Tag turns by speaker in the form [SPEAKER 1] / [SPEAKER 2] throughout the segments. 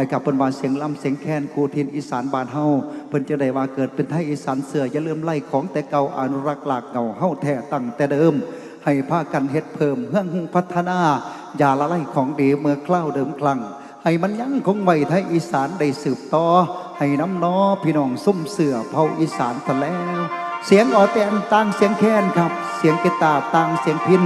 [SPEAKER 1] นะครับเพิ่นว่าเสียงล่ำเสียงแคนครูทินอีสานบานเฮาเพิ่นจะได้ว่าเกิดเป็นไทยอีสานเสืออย่าลืมไล่ของแต่เก่าอนุรักษ์หลากเก่าเฮาแท้ตั้งแต่เดิม ให้พากันเฮ็ดเพิ่มเฮื่องหุงพัฒนา อย่าละไล่ของดีเมื่อคล้าวเดิมคลังให้มันยังคงไว้ไทยอีสานได้สืบต่อ ให้น้ำน้อพี่น้องซุ่มเสือเผาอีสานทะแล้ว เสียงออแตนต่างเสียงแคนครับ เสียงกีตาร์ต่างเสียงพิน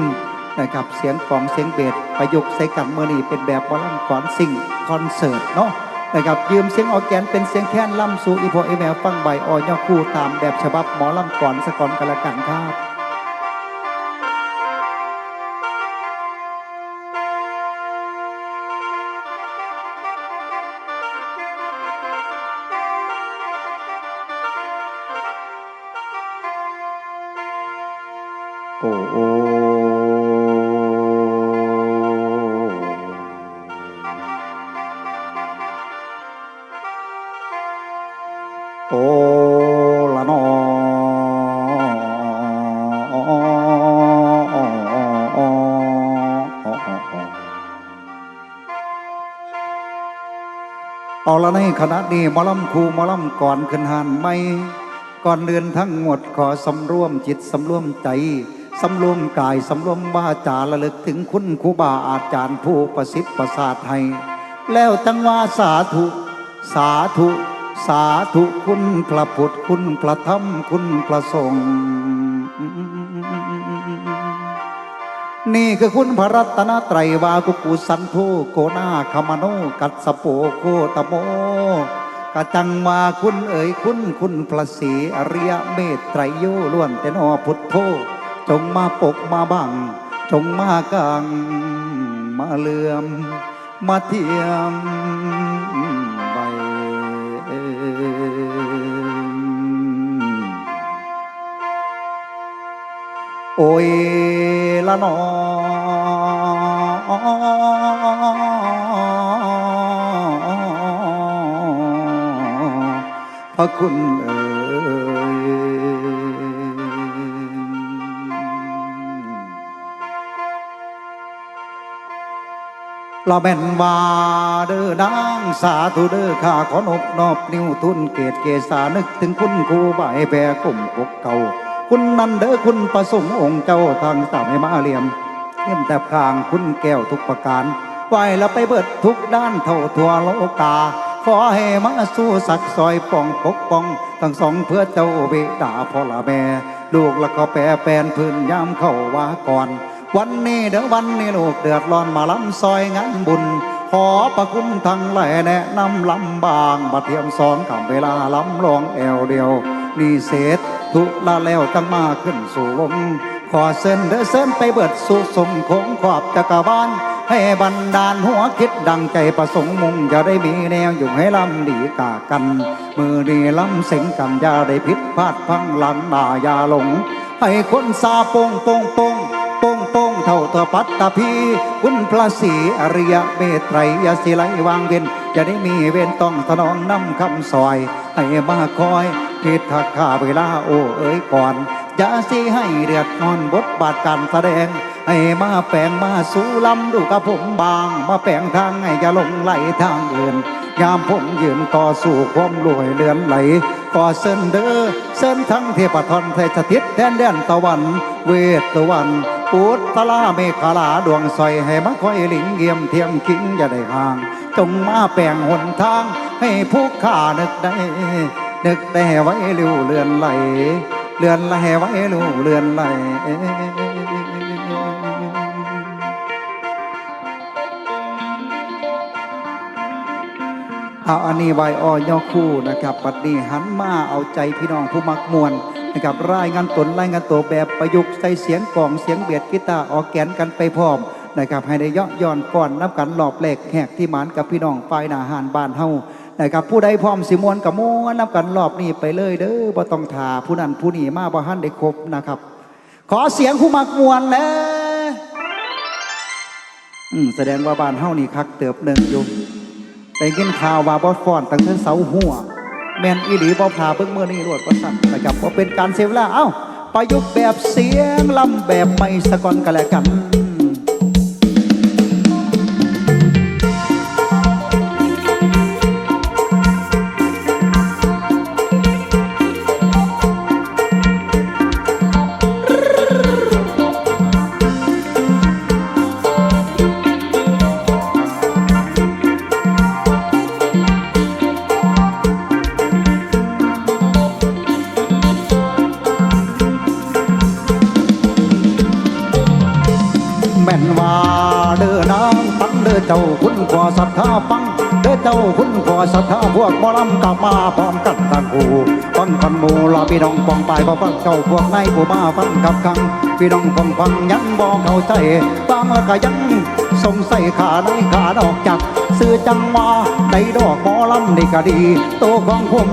[SPEAKER 1] นะครับ เสียงกลองเสียงเบสประยุกต์ใส่กันเมื่อนี้เป็นแบบวอลลัมก่อนสิ่งคอนเสิร์ตเนาะนะครับยืมเสียงออแกนเป็นเสียงแค้นล่ำสู่อีโพอีแมวฟังใบออยอคู่ตามแบบฉบับหมอลำก่อนสะกอนกันละกันครับโอ้โอ เอาละในขณะนี้มอลำครูมอลำก่อนขึ้นหันไม่ก่อนเดินทั้งหมดขอสำรวมจิตสำรวมใจสำรวมกายสำรวมวาจาระลึกถึงคุณครูบาอาจารย์ผู้ประสิทธิ์ประสาทให้แล้วตั้งว่าสาธุ สาธุ สาธุคุณพระพุทธคุณพระธรรมคุณพระสงฆ์ นี่คือคุณพระรัตนตรัยวากุกุสันโธโกนาคามโนกัสสโปโคตโมกะจังมาคุณเอ๋ยคุณคุณพระศรีอริยเมตไตรโยล้วนแต่นอพุทโธจงมาปกมาบัง จงมากลางมาเลื่อม มาเทียมใบโอ้ยละนอ พระคุณเอ๋ยเราแม่นว่าเด้อนางสาธุเด้อข้าขอนอบนอบนิ้วทุนเกตเกษานึกถึงคุณครูใบแพรกลุ่มปกเก่า คุณนันเด้อคุณประสงค์องค์เจ้าทางสามให้มาเลียม เยี่ยมแต่ข้างคุณแก้วทุกประการไหวแล้วไปเบิดทุกด้านเท่าทั่วโลกา ขอให้มาสู้สักซอยป้องปกป้อง ทั้งสองเพื่อเจ้าเวดาพ่อละแม่ ลูกแล้วก็แปรแปนพื้นยามเข้าว่าก่อน วันนี้เด้อวันนี้ลูกเดือดร้อนมาล้ำซอยงานบุญ ขอประคุณทั้งหลายแนะนำลำบางบัดเทียมสองกับเวลาล้ำลองแอวเดียว นี่เศษทุละแล้วตั้งมาขึ้นสู่วง ขอเส้นเด้อเส้นไปเบิดสู่สมคงขอบจักรวาลให้บันดาลหัวคิดดังใจประสงค์มุ่งจะได้มีแนวอยู่ให้ลำดีกากัน มือดีลำเสียงกันอย่าได้ผิดพลาดพังหลังหน้ายาหลง ให้คนซาโปงโปงโปงโป้งโป้งเท่าตัวปัตตพีคุณพระศรีอริยเมตไตรยศิไลวางเวนจะได้มีเวนต้องสนองนำคำซอย ให้มาคอยทิศทักข้าเวลาโอ้เอ๋ยก่อน อย่าสิให้เดือดนอนบทบาทการแสดง ให้มาแปงมาสู้ลำดูกับผมบาง มาแปงทางให้อย่าลงไหลทางอื่นยามผมยืนต่อสู้ความรวยเลือนไหลก่อเส้นเด้อเส้นทั้งเทพทนไทยสถิตแดนแดนตะวัน เวทตะวันอุตตลาเมฆลาดวงซอยให้มาคอยหลิงเยี่ยมเทียมคิงอย่าได้ห่าง จงมาแปลงหนทาง ให้ผู้ข้านึกได้นึกได้ไว้ลิวเลือนไหล เลือนไหลไว้ลิวเลือนไหลเอาอันนี้ใบอ้อย่อคู่นะครับปัดนี้หันมาเอาใจพี่น้องผู้มักมวนนะครับรายงานตนรายงานตัวแบบประยุกต์ใส่เสียงกลองเสียงเบียดกีตาร์ออกแกนกันไปพร้อมนะครับให้ได้ยาะย้อนก่อนนับกันหลอบแหลกแหกที่หมานกับพี่น้องฝ่ายหนาหารบ้านเฮา นะครับผู้ใดพร้อมสิมวนกับมวนนับกันรอบนี้ไปเลยเด้อบ่ต้องทาผู้นั้นผู้นี้มาบ่หันได้ครบนะครับ ขอเสียงผู้มักมวนนะอืมแสดงว่าบ้านเฮานี่คักเติบหนึ่งอยู่ได้ยินข่าวว่าบอสฟอนตั้งแต่เสาหัว แมนอีหลีบอพาเพิ่งเมื่อนี้รวดประสันนะครับว่าเป็นการเซฟแล้วเอ้าประยุกต์แบบเสียงลำแบบไม่สะกอนกันแล้วกัน ว่าเดินน้ำตั้งเดินเจ้าคุณขอศรัทธาฟังเด้อเจ้าคุณขอศรัทธาพวกหมอลำกลับมาพร้อมกันทั้งคู่ฟังกันหมู่ลาพี่น้องปองไปบ่ฟังเจ้าพวกนายผู้มาฟังกับคังพี่น้องปองฟังยังบ่เข้าใจตามมาก็ยังสงสัยขาในขาดอกจากซื้อจังมาในดอกหมอลำนี่ก็ดีโตของผม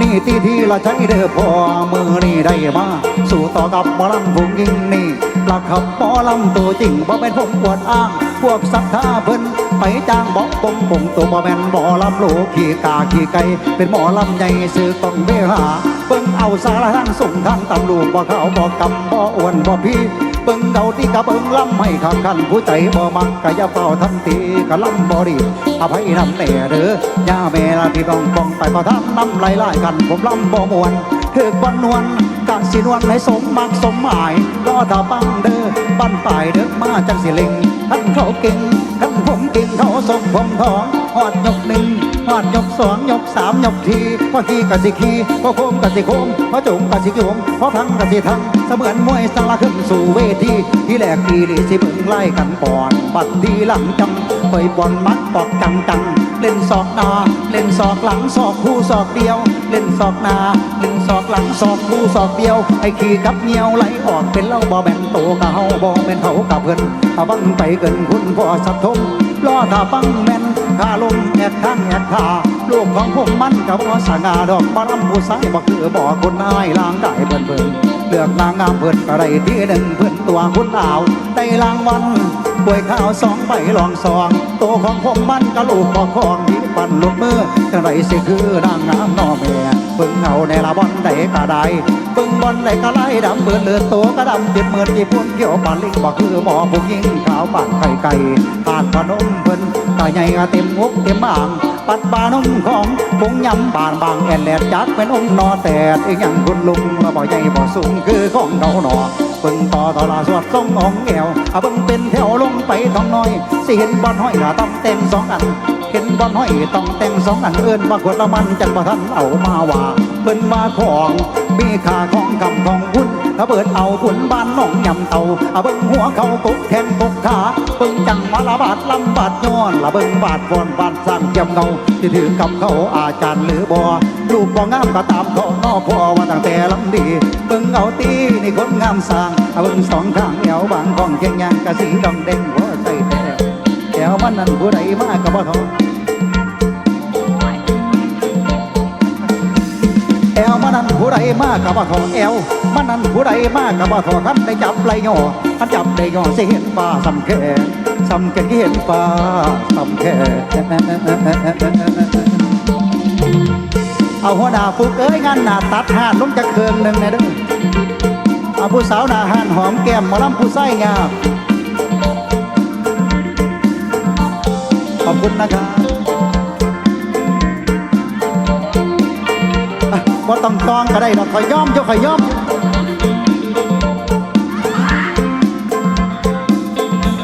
[SPEAKER 1] นี่ที่ที่ละใช้เด้อพอมือนี่ได้มาสู่ต่อกับหมอลำผมยิ่งนี่ หลักขับหมอลำตัวจริงบ่เป็นผมปวดอ้าง พวกศรัทธาเพิ่นไปจ้างบอกปงปงตัวบ่แม่นหมอลำโลกขี่กาขี่ไก่เป็นหมอลำใหญ่ซื้อต้องเบหาเบิ่งเอาสารทั้งส่งทั้งตำลูกบ่เขาบ่กำบ่อ้วนบ่พี่เบิ่งเกาที่กะเบิ่งลำให้ขับขันผู้ใจบ่มักกะอย่าเฝ้าทันทีกะลำบ่ดีอภัยนำแน่เด้อย่าแม่ละพี่น้องปองไปประทานน้ำไหลไหลกันผมลำบ่มวนถือกวันนวล กะสินวลให้สมมักสมหมายรอถ้าปังเด้อบ้านป่ายเด้อมาจังสิเล็งท่านเขาเก่งท่านผมเก่งเขาสมผมทองหอดยกหนึ่งหอดยกสองยกสามยกทีพอขี่กะสิขี่พอโคมกะสิโคมพอจุงกะสิโยมพอพังกะสิทังเสมือนมวยสารขึ้นสู่เวทีที่แรกทีนี่สิเบิ่งไล่กันก่อนบัดทีหลังจังเผยบอลมัดปอกจังจัง เล่นศอกหน้าเล่นศอกหลังศอกคู่ศอกเดียว เล่นศอกหน้าเล่นศอกหลังศอกคู่ศอกเดียวไอ้ขี่กับเหนียวไหลออกเป็นเล่าบ่แม่นโตกะเฮาบ่แม่นเขากับเพิ่นถ้าบังไปเกินคุณพ่อสัตทมรอถ้าบังแม่นข้าลมแอกข้างแอกขาลูกของผมมันกับว่าสง่าดอกบาลำผู้สายบ่คือบ่คนนายลางได้เบิ่นเบิ่นเลือกนางงามเพิ่นก็ได้ที่หนึ่งเพิ่นตัวคุณดาวได้รางวัล ป่วยข้าวสองใบลองซองโตของผมมันก็ลูกบ่คองที่ปั่นลูกมือจังไรสิคือนางงามนอแม่เบิ่งเอาในละบอนใดก็ได้เบิ่งบอนใดก็ไล่ดำเบิ่นเลือดโตก็ดำเจ็บเหมือนญี่ปุ่นเกี่ยวปานลิงบ่คือหมอผู้หญิงขาวปานไข่ไก่ปานพนมเพิ่นก็ใหญ่ก็เต็มงกเต็มอ่างปัดบานมของคงยำบานบางแอนแลดจักเป็นอมนอแต่อีกอย่างคุณลุงมาบ่ใหญ่บ่สูงคือของเขาหนอ เบิ่งต่อต่อลาสวดทรงองแอวเอาเบิ่งเป็นแถวลงไปท้องน้อยสิเห็นบอลห้อยละต้องเต็มสองอัน เห็นบอลห้อยต้องเต็มสองอันเอิ้นว่ากดละมันจังบ่ทันเอามาว่า พิ่นมาของมีค่าของคำของคุณถ้าเบิดเอาคุณบ้านน้องยำเตาเอาเบิ่งหัวเขากุกแทงกุกขาเบิ่งจังมาละบาดลำบาดย้อนละเบิ่งบาดฟอนบาดสร้างเกียมเงาที่ถือกับเขาอาจารย์หรือบ่ลูกบ่งามก็ตามเขานอพอว่าตั้งแต่ลำดีเบิ่งเอาตีนี่คนงามสร้างเอาเบิ่งสองข้างเอวบางของเคียงยางกะสีดองเด้งหัวใจแท้แก้วมันนั้นผู้ใดมาก็บ่ทอแอ ผู้ใดมากกับว่าทองแอวมันนั่นผู้ใดมากกับว่าทองคันได้จับไหลย่อคันจับได้ย่อสิเห็นฟ้าสำแค่สำแค่เห็นฟ้าสำแค่เอาหัวหน้าฟุกเอ้ยงานหน้าตัดห่านลงจากเคืองหนึ่งนเด้อเอาผู้สาวหน้าห่านหอมแก้มมาล้ำผู้ไส้งามขอบคุณนะครับ ว่ต้องตองก็ได้ดอกขอยย่อมยกขอยย่อม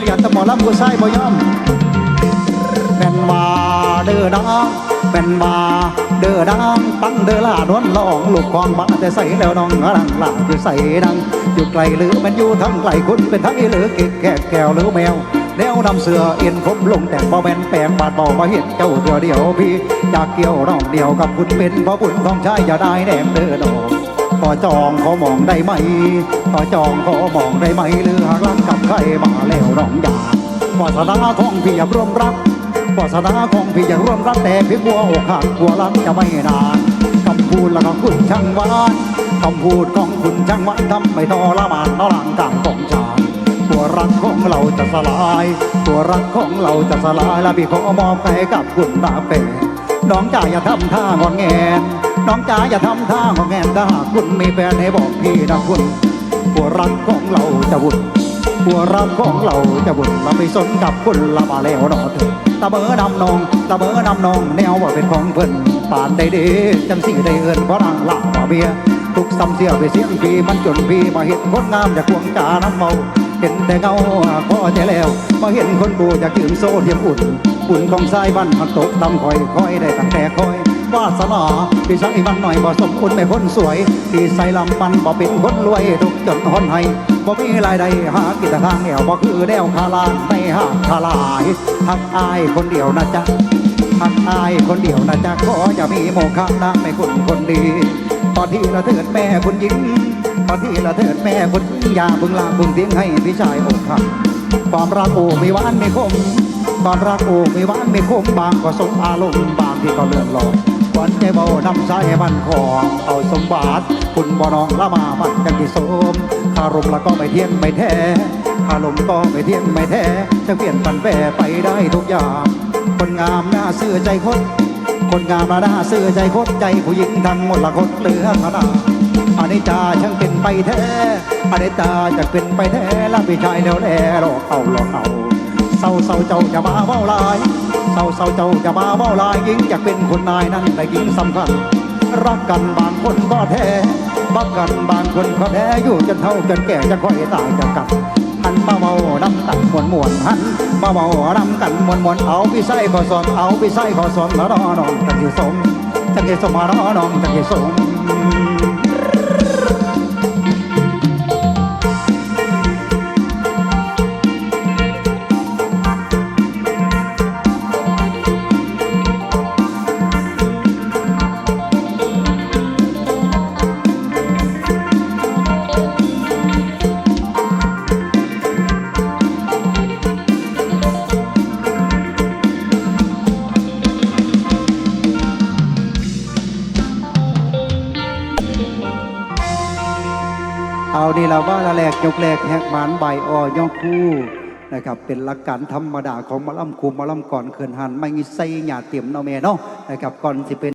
[SPEAKER 1] อย่าตะหมอลำกูใส่บ่ย่อมแม่นว่าเด้อดังแม่นว่าเด้อดังปังเด้อลาดวนลองลูกของบ้าแต่ใส่แล้วน้องกำลังลาอยู่ใส่ดังอยู่ไกลหรือมันอยู่ทั้งไกลคุณเป็นทั้งอีหรือเก็กแก่แก้วหรือแมว แล้วนำเสือเอ็นผมลงแต่งบ่แม่นแปลงบาดบ่มาเห็นเจ้าเดียวเดียวพี่อยากเกี่ยวน้องเดียวกับคุณเป็นเพราะบุญของชายอย่าได้แหนมเด้อดอกขอจองขอมองได้ไหมขอจองขอมองได้ไหมหรือหากรักกับใครมาแล้วน้องอยากวาสนาของพี่อย่าร่วมรักวาสนาของพี่อย่าร่วมรักแต่พี่กลัวอกหักกลัวรักจะไม่นานคำพูดและคำคุณช่างหวานคำพูดของคุณช่างหวานทำไม่ทรมานนอหลังกลางของชา ตัวรักของเราจะสลาย ตัวรักของเราจะสลายและพี่ขอมอบให้กับคุณตาเป๋น้องจ๋าอย่าทำท่างอนแงนน้องจ๋าอย่าทำท่างอนแงนถ้าหากคุณมีแฟนให้บอกพี่นะคุณหัวรักของเราจะวุ่นหัวรักของเราจะวุ่นเราไปสนกับคุณละมาแล้วเนอเถอะตะเบอนำนองตะเบอนำนองแนวว่าเป็นของเพิ่นป่านใดเด้จังสี่ได้เอินเพราะนางหลักบ่เบียทุกซ้ำเสียไปเสียงพี่มันจนพี่มาเห็นคนงามจากควงจาน้ำเมา ห็นแต่เงาพอใจแล้วมาเห็นคนกูจากยืนโซ่เทียมอุ่นอุ่นของสายบ้านมันตกตำคอยคอยได้ตั้งแต่คอยวาสนาพี่ชายมันหน่อยบ่สมคุณไม่คนสวยพี่ใส่ลำมันบ่เป็นคนรวยทุกจนหนให้บ่มีรายได้หากินแต่ทางแนวบ่คือแนวคาลานไม่หาคาลายทักอายคนเดียวนะจ๊ะทักอายคนเดียวนะจ๊ะขออย่ามีโมฆะนะไม่คุณคนดี ตอนที่ละเถิดแม่คุณยิ้ม ตอที่ละเถิดแม่คุณยิ้มอย่าเพึ่งลาเพึ่งทิ้งให้พี่ชายอกหักความรักโอ้มีหวานไม่คมความรักโอ้มีหวานไม่คมบางก็สมอารมณ์บางที่ก็เลื่อนลอยหวานใจเบานำสายบันของเอาสมบัติคุณบ่น้องละมาบัดกันที่สมคารมล้วก็ไม่เที่ยงไม่แท้คารมก็ไม่เที่ยงไม่แท้จะเปลี่ยนปันแปรไปได้ทุกอย่างคนงามหน้าเสื้อใจคด คนงามหน้าเสื้อใจคดใจผู้หญิงทั้งหมดละคดเหลือขนาดอันนี้จาช่างเป็นไปแท้อันนี้จาจะเป็นไปแท้ละพี่ชายแล้วแลหลอกเอาหลอกเอาเศร้าเศร้าเจ้าจะมาเว้าลายเศร้าเศร้าเจ้าจะมาเว้าลายยิ่งอยากเป็นคนนายนั้นแต่ยิ่งสำคัญรักกันบางคนก็แท้บักกันบางคนก็แท้อยู่จนเท่าจนแก่จะค่อยตายจะกลับ หันมาเมานำกันมวนมวนหันมาเมานำกันมวนมวนเอาพี่ไส้ขอสอนเอาพี่ไส้ขอสอนมารอน้องจังที่สมจังสิสมมารอน้องจังสิสม เอานี่เราว่าละแหลกยกแหลกแหกหมานใบอ่อย่อคู่นะครับเป็นหลักการธรรมดาของมะล่ำคูมะล่ำก่อนเขินหันไม่มีไส้หยาเตรียมเนาะแม่เนาะนะครับก่อนสิเป็น